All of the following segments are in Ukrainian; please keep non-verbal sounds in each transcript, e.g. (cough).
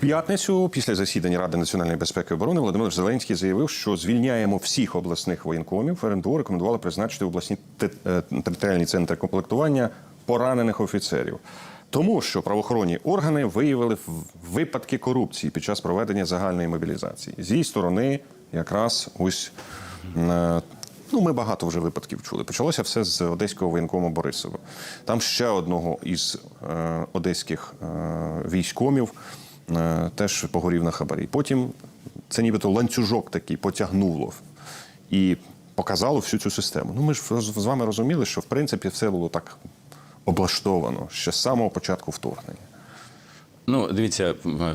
п'ятницю, після засідання Ради національної безпеки і оборони, Володимир Зеленський заявив, що звільняємо всіх обласних воєнкомів. РНБО рекомендували призначити обласні е, територіальні центри комплектування поранених офіцерів. Тому що правоохоронні органи виявили випадки корупції під час проведення загальної мобілізації. З її сторони, якраз ось е, ну ми багато вже випадків чули. Почалося все з одеського воєнкому Борисова. Там ще одного із е, одеських військомів теж погорів на хабарі. Потім це нібито ланцюжок такий потягнуло і показало всю цю систему. Ну ми ж з вами розуміли, що в принципі все було так облаштовано ще з самого початку вторгнення. Ну, дивіться, е,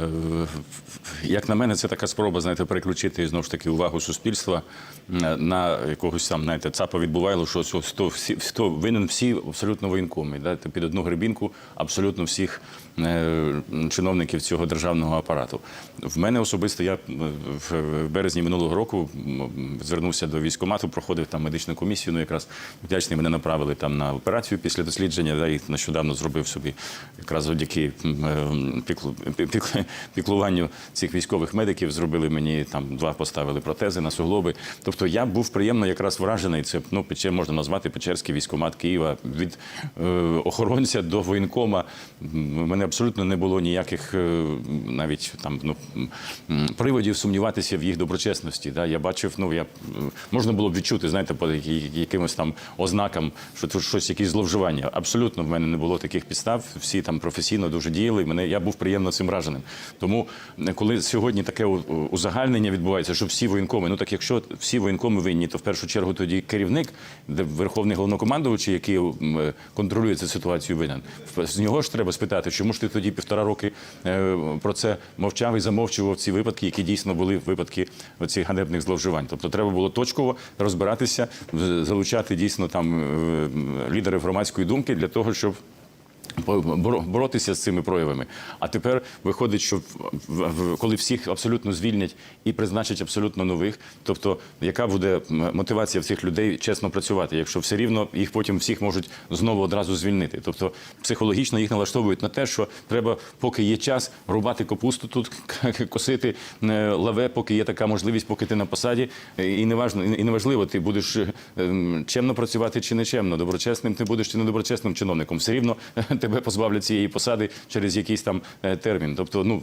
як на мене, це така спроба, знаєте, переключити знову ж таки увагу суспільства на якогось там, знаєте, цапа відбувайло, що що хто, всі, хто винен всі абсолютно воєнкомі. Да? Під одну грибінку абсолютно всіх е, чиновників цього державного апарату. В мене особисто я е, в березні минулого року звернувся до військкомату, проходив там медичну комісію. Ну якраз вдячний мене направили там на операцію після дослідження. Да, і нещодавно зробив собі якраз завдяки піклуванню цих військових медиків. Зробили мені там два поставили протези на суглоби. Тобто я був приємно якраз вражений. Це ну можна назвати Печерський військкомат Києва від е, охоронця до воєнкома. У мене абсолютно не було ніяких е, навіть там ну приводів сумніватися в їх доброчесності. Да? Я бачив, ну я можна було б відчути, знаєте, по якимось там ознакам, що тут щось якісь зловживання. Абсолютно в мене не було таких підстав. Всі там професійно дуже діяли. Мене я був приємно цим враженим. Тому е, коли сьогодні таке узагальнення відбувається, що всі воєнкоми, ну так якщо всі воєнкоми винні, то в першу чергу тоді керівник, верховний головнокомандувач, який е, контролює цю ситуацію, винен. З нього ж треба спитати, чому ж ти тоді півтора роки е, про це мовчав і замовчував ці випадки, які дійсно були випадки цих ганебних зловживань. Тобто треба було точково розбиратися, залучати дійсно там лідерів громадської думки для того, щоб боротися з цими проявами. А тепер виходить, що коли всіх абсолютно звільнять і призначать абсолютно нових, тобто яка буде мотивація в цих людей чесно працювати, якщо все рівно їх потім всіх можуть знову одразу звільнити. Тобто психологічно їх налаштовують на те, що треба, поки є час, рубати капусту тут, (laughs) косити е, лаве, поки є така можливість, поки ти на посаді. Е, І неважливо, ти будеш е, чемно працювати чи не чемно, доброчесним ти будеш чи недоброчесним чиновником. Все рівно тебе позбавлять цієї посади через якийсь там е, термін. Тобто, ну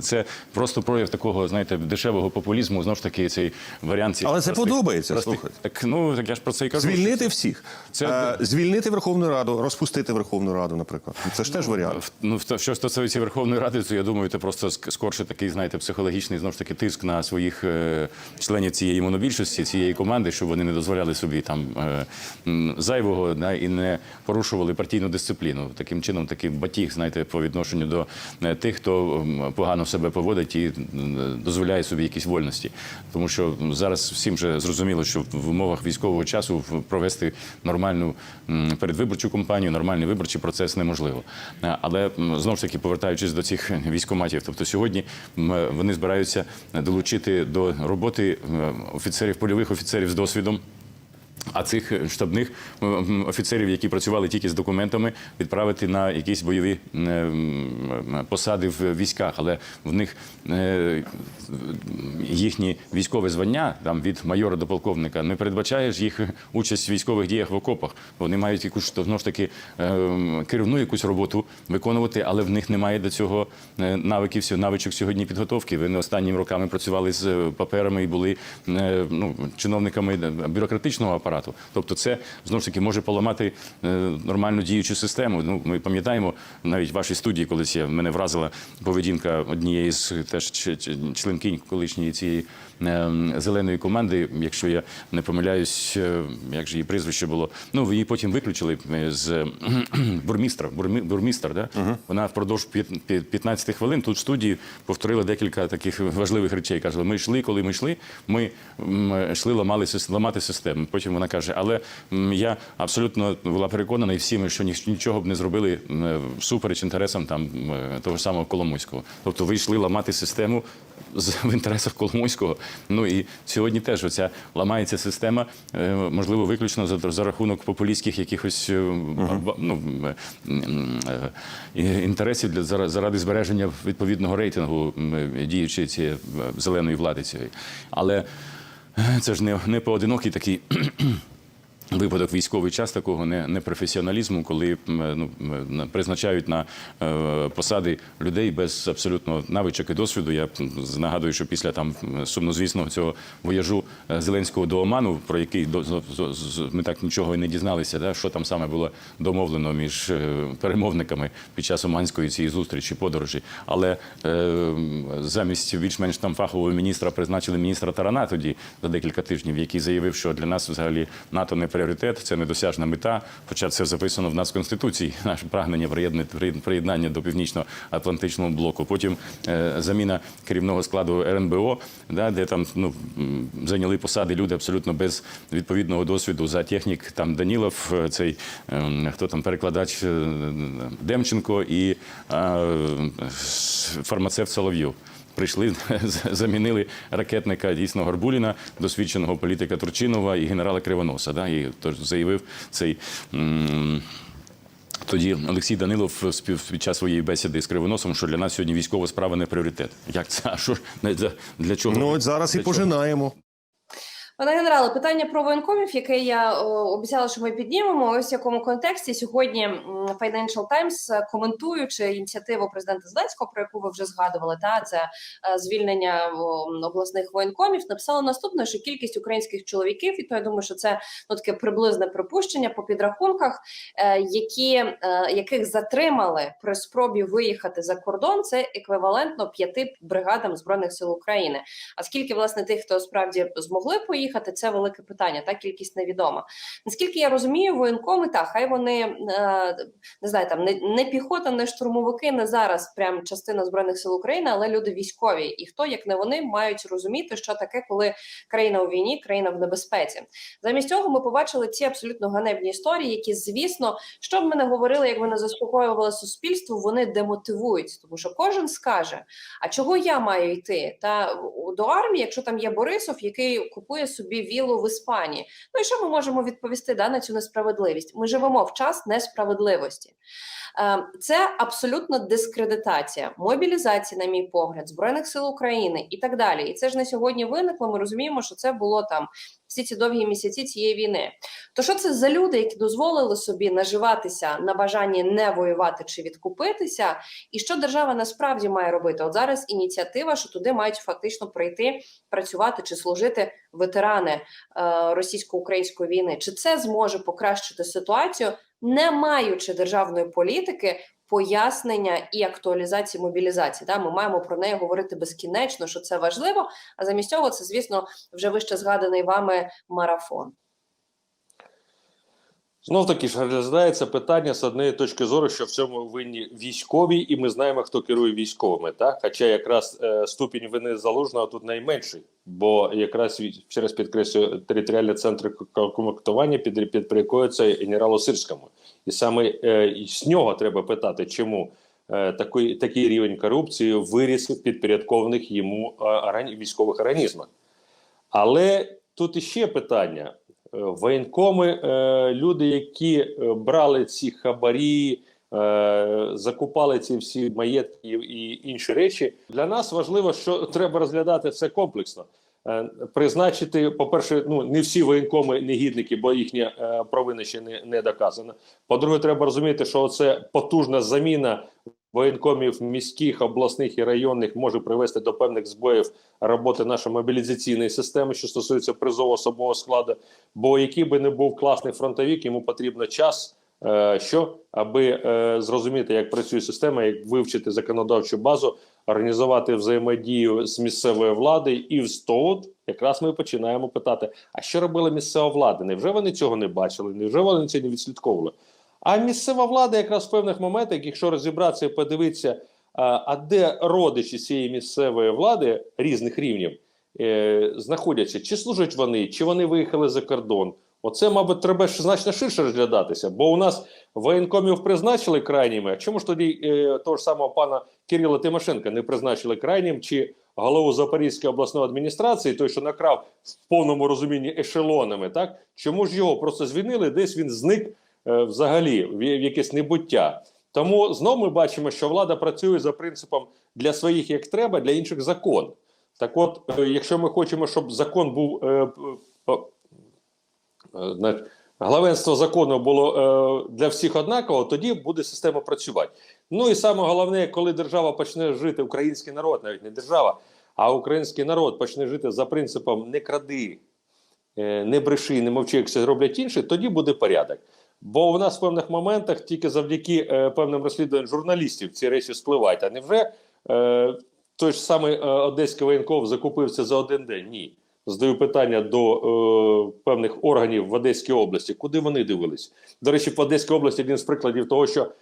це просто прояв такого, знаєте, дешевого популізму. Знову ж таки, цей варіант. Але це простих- подобається, простих- слухайте. Так ну так я ж про це і кажу. Звільнити всіх, Це- Е, звільнити Верховну Раду, розпустити Верховну Раду, наприклад. Це ж теж варіант. В- Ну, що стосується Верховної Ради, то я думаю, це просто ск- скорше такий, знаєте, психологічний знову ж таки тиск на своїх е, членів цієї монобільшості, цієї команди, щоб вони не дозволяли собі там зайвого да, і не порушували партійну дисципліну. Таким чином, такий батіг, знаєте, по відношенню до е, тих, хто погано себе поводить і дозволяє собі якісь вольності. Тому що зараз всім вже зрозуміло, що в умовах військового часу провести нормальну передвиборчу кампанію, нормальний виборчий процес неможливо. Е, Але знову ж таки, повертаючись до цих військоматів, тобто сьогодні вони збираються долучити до роботи офіцерів, польових офіцерів з досвідом. А цих штабних офіцерів, які працювали тільки з документами, відправити на якісь бойові е, посади в військах. Але в них е, їхні військове звання там від майора до полковника не передбачає ж їх участь в військових діях в окопах. Вони мають якусь знову ж таки е, керівну якусь роботу виконувати, але в них немає до цього е, навиків навичок сьогодні підготовки. Вони останніми роками працювали з е, паперами і були е, ну, чиновниками бюрократичного апарату. Тобто, це знову ж таки може поламати е, нормальну діючу систему. Ну, ми пам'ятаємо навіть в вашій студії, колись я мене вразила поведінка однієї з теж членкинь колишньої цієї е, зеленої команди. Якщо я не помиляюсь, е, як же її прізвище було. Ну її потім виключили е, з (clears throat) бурмістра. Бурмі- бурмістр, да? Вона впродовж п'ят- п'ят- 15 хвилин тут в студії повторила декілька таких важливих речей. Каже, ми йшли, коли ми йшли, ми йшли ламали ламати систему. Потім вона каже, але я абсолютно була переконана, і всі ми, що ні- нічого б не зробили всупереч інтересам там того ж самого Коломойського. Тобто ви йшли ламати систему в інтересах Коломойського. Ну і сьогодні теж оця ламається система, е, можливо, виключно за, за рахунок популістських якихось е, ба- ну, е, е, інтересів для зара- заради збереження відповідного рейтингу діючої цієї е, зеленої влади цієї. Але е, це ж не, не поодинокий такий. Випадок військовий час такого не, непрофесіоналізму, коли ну, призначають на е, посади людей без абсолютно навичок і досвіду. Я нагадую, що після там сумнозвісного цього вояжу е, Зеленського до Оману, про який до, з- з- ми так нічого і не дізналися, да, що там саме було домовлено між е, перемовниками під час оманської цієї зустрічі, подорожі. Але е, замість більш-менш там фахового міністра призначили міністра Тарана тоді за декілька тижнів, який заявив, що для нас взагалі НАТО не пріоритет, це недосяжна мета. Хоча це записано в нас в конституції, (laughs) наше прагнення приєднання до північно-атлантичного блоку. Потім е, заміна керівного складу РНБО, де там ну зайняли посади люди абсолютно без відповідного досвіду. За технік там Данілов, е, цей ем, хто там перекладач е, Демченко і фармацевт Соловйов прийшли, (laughs) замінили ракетника дійсно Горбуліна, досвідченого політика Турчинова і генерала Кривоноса. Да? І тож заявив цей. Тоді Олексій Данилов під час своєї бесіди з Кривоносом, що для нас сьогодні військова справа не пріоритет. Як це? А що для, для чого? Ну от зараз і чого? пожинаємо. Пане генерале, питання про воєнкомів, яке я о, обіцяла, що ми піднімемо. Ось в якому контексті сьогодні Financial Times, е, коментуючи ініціативу президента Зеленського, про яку ви вже згадували, та це е, звільнення обласних воєнкомів, написала наступне, що кількість українських чоловіків, і то я думаю, що це ну таке приблизне припущення по підрахунках, е, які е, яких затримали при спробі виїхати за кордон, це еквівалентно п'яти бригадам збройних сил України. А скільки власне тих, хто справді змогли поїхати, це велике питання. Та кількість невідома. Наскільки я розумію, воєнкоми та хай вони е, не знаю, там не, не піхота, не штурмовики, не зараз прям частина збройних сил України, але люди військові. І хто як не вони мають розуміти, що таке, коли країна у війні, країна в небезпеці. Замість цього ми побачили ці абсолютно ганебні історії, які, звісно, що б ми не говорили, як ми не заспокоювали суспільство, вони демотивують, тому що кожен скаже: а чого я маю йти? Та до армії, якщо там є Борисов, який купує собі вілу в Іспанії. Ну і що ми можемо відповісти да, на цю несправедливість? Ми живемо в час несправедливості. Е, Це абсолютно дискредитація, мобілізація, на мій погляд, збройних сил України і так далі. І це ж не сьогодні виникло. Ми розуміємо, що це було там всі ці довгі місяці цієї війни. То що це за люди, які дозволили собі наживатися на бажанні не воювати чи відкупитися? І що держава насправді має робити? От зараз ініціатива, що туди мають фактично прийти працювати чи служити ветерани е, російсько-української війни. Чи це зможе покращити ситуацію, не маючи державної політики? Пояснення і актуалізації мобілізації. Да, ми маємо про неї говорити безкінечно, що це важливо. А замість цього це, звісно, вже вище згаданий вами марафон. Знов таки ж розглядається питання з однієї точки зору, що в цьому винні військові, і ми знаємо, хто керує військовими. Так? Хоча якраз е, ступінь вини залужного тут найменший, бо якраз раз підкреслюю, територіальні центри комплектування під, підпорядкуються генералу Сирському. І саме е, з нього треба питати, чому е, такий, такий рівень корупції виріс в підпорядкованих йому е, військових організмах. Але тут іще питання. Е, Воєнкоми, е, люди, які е, брали ці хабарі, е, закупали ці всі маєтки і інші речі. Для нас важливо, що треба розглядати все комплексно. Е, Призначити, по-перше, ну не всі воєнкоми негідники, бо їхня е, провина ще не, не доказана. По-друге, треба розуміти, що це потужна заміна воєнкомів міських, обласних і районних може привести до певних збоїв роботи нашої мобілізаційної системи, що стосується призову особового складу. Бо який би не був класний фронтовик, йому потрібно час. е, Що аби е, зрозуміти, як працює система, як вивчити законодавчу базу, організувати взаємодію з місцевою владою, і з тут якраз ми починаємо питати: а що робила місцева влада? Невже вони цього не бачили? Невже вони це не відслідковували? А місцева влада, якраз в певних моментах, якщо розібратися і подивитися, а, а де родичі цієї місцевої влади різних рівнів е, знаходяться, чи служать вони, чи вони виїхали за кордон. Оце, мабуть, треба значно ширше розглядатися, бо у нас воєнкомів призначили крайніми. Чому ж тоді е, того ж самого пана Кирила Тимошенка не призначили крайнім, чи голову Запорізької обласної адміністрації, той, що накрав в повному розумінні ешелонами, так чому ж його просто звільнили? Десь він зник е, взагалі в, в якесь небуття. Тому знову ми бачимо, що влада працює за принципом для своїх як треба, для інших закон. Так от, е, якщо ми хочемо, щоб закон був е, главенство закону було е, для всіх однаково, тоді буде система працювати. Ну і саме головне, коли держава почне жити, український народ, навіть не держава, а український народ почне жити за принципом не кради, е, не бреши, не мовчи, як це роблять інші, тоді буде порядок. Бо в нас в певних моментах тільки завдяки е, певним розслідуванням журналістів ці речі спливають. А невже е, той ж самий е, одеський воєнков закупив це за один день? Ні. Задаю питання до е, певних органів в Одеській області. Куди вони дивились? До речі, в Одеській області один з прикладів того, що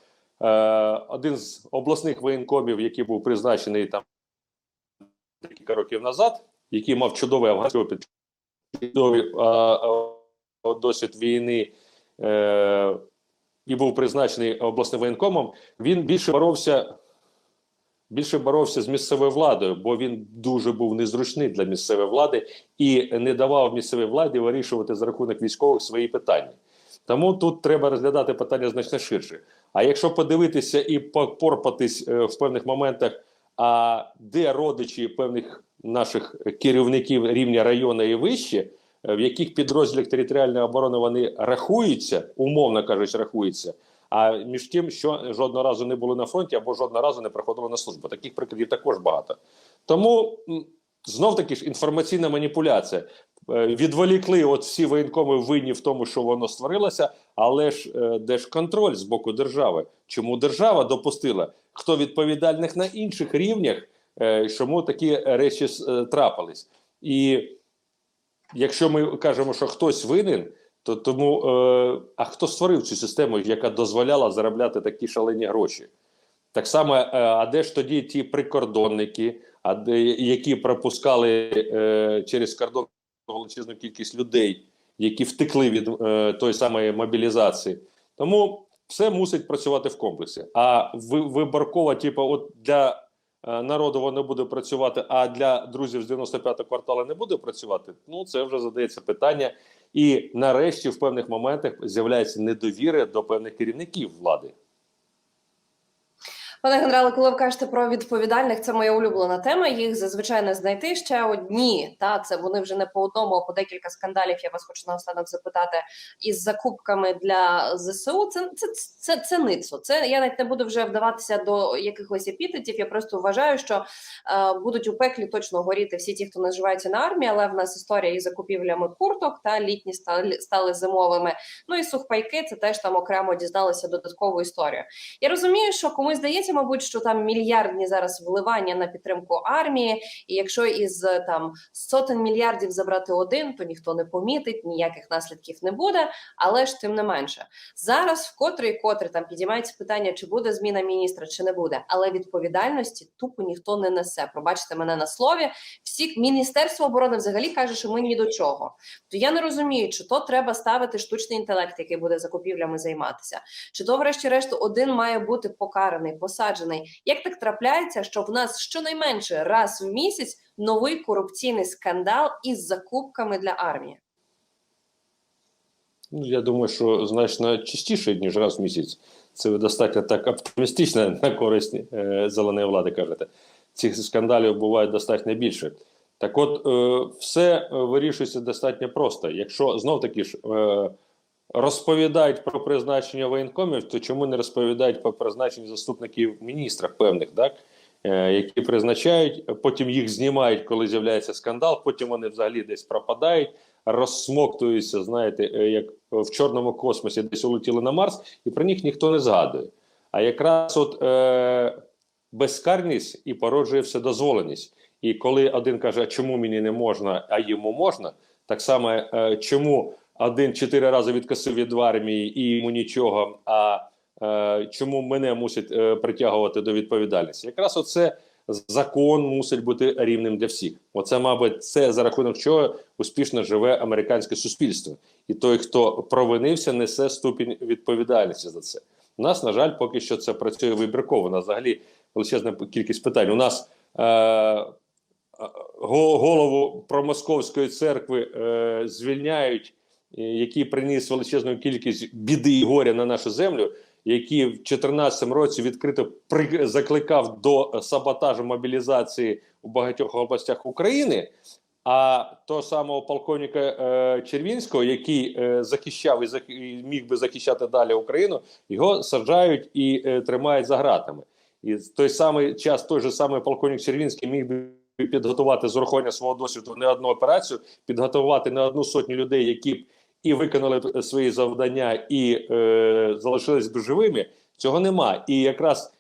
е, один з обласних воєнкомів, який був призначений там декілька років назад, який мав чудовий афганський опит, чудовий е, досвід війни е, і був призначений обласним воєнкомом, він більше боровся. Більше боровся з місцевою владою, бо він дуже був незручний для місцевої влади і не давав місцевій владі вирішувати за рахунок військових свої питання. Тому тут треба розглядати питання значно ширше. А якщо подивитися і попорпатись е, в певних моментах, а де родичі певних наших керівників рівня району і вище, е, в яких підрозділах територіальної оборони вони рахуються, умовно кажучи, рахуються. А між тим, що жодного разу не були на фронті або жодного разу не проходили на службу. Таких прикладів також багато. Тому знов таки ж інформаційна маніпуляція. Е, Відволікли от всі воєнкоми винні в тому, що воно створилося, але ж е, де ж контроль з боку держави? Чому держава допустила? Хто відповідальних на інших рівнях, е, чому такі речі трапились? І якщо ми кажемо, що хтось винен, то тому е, а хто створив цю систему, яка дозволяла заробляти такі шалені гроші? Так само, е, а де ж тоді ті прикордонники, а де, які пропускали е, через кордон величезну кількість людей, які втекли від е, тої самої мобілізації? Тому все мусить працювати в комплексі. А ви, виборково, типу, от для е, народу воно буде працювати, а для друзів з 95-го кварталу не буде працювати. Ну це вже задається питання. І нарешті в певних моментах з'являється недовіра до певних керівників влади. Пане генерале, коли ви кажете про відповідальних, це моя улюблена тема. Їх зазвичай не знайти ще одні. Та це вони вже не по одному, а по декілька скандалів. Я вас хочу наостанок запитати із закупками для ЗСУ. Це це, це, це ницо. Це я навіть не буду вже вдаватися до якихось епітетів. Я просто вважаю, що е, будуть у пеклі точно горіти всі ті, хто наживається на армії. Але в нас історія із закупівлями курток та літні стали, стали зимовими. Ну і сухпайки це теж там окремо дізналися додаткову історію. Я розумію, що комусь здається, мабуть, що там мільярдні зараз вливання на підтримку армії, і якщо із там сотень мільярдів забрати один, то ніхто не помітить, ніяких наслідків не буде. Але ж тим не менше, зараз вкотре і котре там підіймається питання, чи буде зміна міністра, чи не буде. Але відповідальності тупо ніхто не несе. Пробачте мене на слові. Всі міністерство оборони взагалі каже, що ми ні до чого. То я не розумію, чи то треба ставити штучний інтелект, який буде закупівлями займатися, чи то, врешті-решт, один має бути покараний, посаджений. Як так трапляється, що в нас щонайменше раз в місяць новий корупційний скандал із закупками для армії? Ну, я думаю, що значно частіше, ніж раз в місяць. Це достатньо так оптимістично (laughs) на користь е, зеленої влади кажете. Цих скандалів буває достатньо більше. Так от, е, все е, вирішується достатньо просто. Якщо знов таки ж е, розповідають про призначення воєнкомів, то чому не розповідають про призначення заступників міністра певних, так? Е, які призначають, потім їх знімають, коли з'являється скандал, потім вони взагалі десь пропадають, розсмоктуються, знаєте, е, як в чорному космосі десь улетіли на Марс, і про них ніхто не згадує. А якраз от е, безкарність і породжує вседозволеність. І коли один каже, чому мені не можна, а йому можна, так само е, чому один чотири рази відкосив від армії і йому нічого, а е, чому мене мусять е, притягувати до відповідальності? Якраз оце закон мусить бути рівним для всіх. Оце, мабуть, це за рахунок чого успішно живе американське суспільство, і той, хто провинився, несе ступінь відповідальності за це. У нас, на жаль, поки що це працює вибірково. Взагалі величезна кількість питань. У нас е, голову промосковської церкви е, звільняють, е, який приніс величезну кількість біди і горя на нашу землю, який в 2014 році відкрито при, закликав до саботажу мобілізації у багатьох областях України. А того самого полковника е, Червінського, який е, захищав і, зах... і міг би захищати далі Україну, його саджають і е, тримають за ґратами. І той самий час той же самий полковник Червінський міг би підготувати з урахування свого досвіду не одну операцію, підготувати не одну сотню людей, які б і виконали свої завдання, і е, залишились б живими. Цього нема. І якраз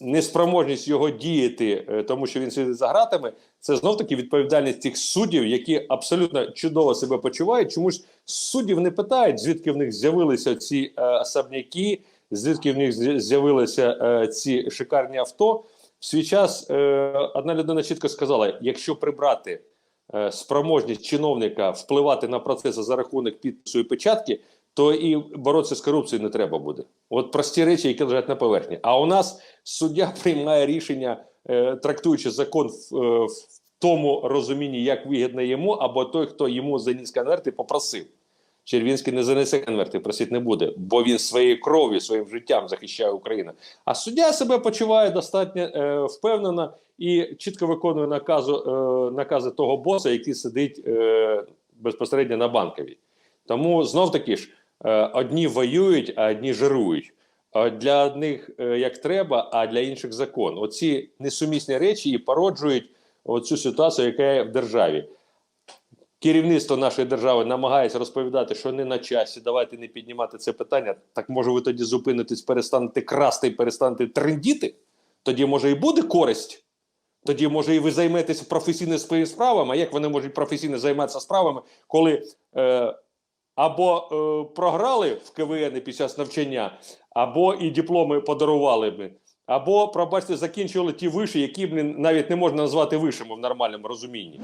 неспроможність його діяти, е, тому що він сидить за ґратами, це знов таки відповідальність тих суддів, які абсолютно чудово себе почувають. Чомусь суддів не питають, звідки в них з'явилися ці е, особняки, звідки в них з'явилися е, ці шикарні авто. В свій час е, одна людина чітко сказала: якщо прибрати е, спроможність чиновника впливати на процеси за рахунок підпису і печатки, то і боротися з корупцією не треба буде. От прості речі, які лежать на поверхні. А у нас суддя (laughs) приймає рішення, е, трактуючи закон в, е, в тому розумінні, як вигідно йому, або той, хто йому заніс конверти, попросив. Червінський не занесе конверти, просить не буде, бо він своєю кров'ю, своїм життям захищає Україну. А суддя себе почуває достатньо е, впевнено і чітко виконує наказу, е, накази того боса, який сидить е, безпосередньо на банковій. Тому знов таки ж е, одні воюють, а одні жирують. Для одних е, як треба, а для інших закон. Оці несумісні речі і породжують оцю ситуацію, яка є в державі. Керівництво нашої держави намагається розповідати, що не на часі, давайте не піднімати це питання. Так може ви тоді зупинитесь, перестанете красти і перестанете трендіти? Тоді може і буде користь. Тоді може і ви займетеся професійно своїми справами. А як вони можуть професійно займатися справами, коли е, або е, програли в КВН під час навчання, або і дипломи подарували б, або, пробачте, закінчували ті виші, які б навіть не можна назвати вишами в нормальному розумінні.